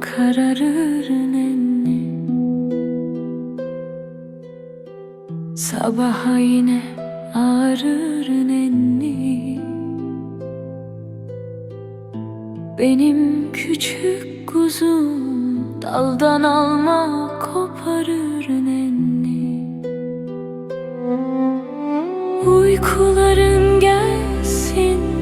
kararır nenni Sabaha yine ağrır nenni Benim küçük kuzum Daldan alma koparır nenni Uykuların gelsin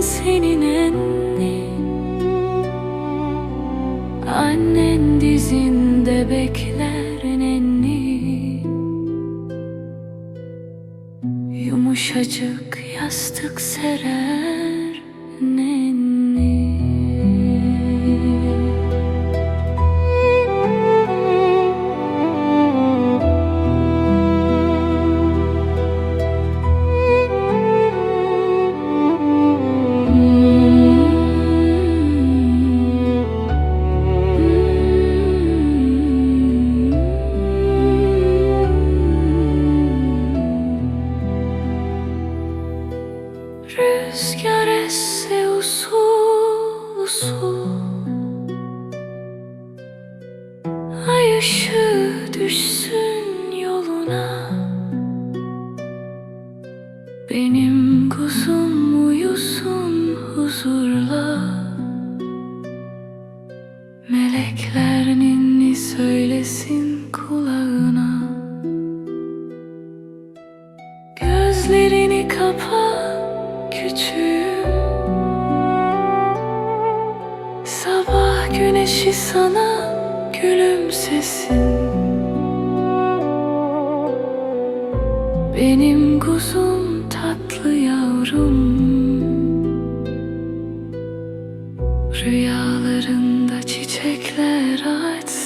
senin enni Annen dizinde bekler nenni Yumuşacık yastık serer Rüzgar usul usul Ay ışığı düşsün yoluna. Benim kuzum uyusun huzurla. Melekler söylesin kulağına. Gözlerini kapa küçüğüm. Sabah güneşi sana gülümsesin Benim kuzum tatlı yavrum. Rüyalarında çiçekler açsın.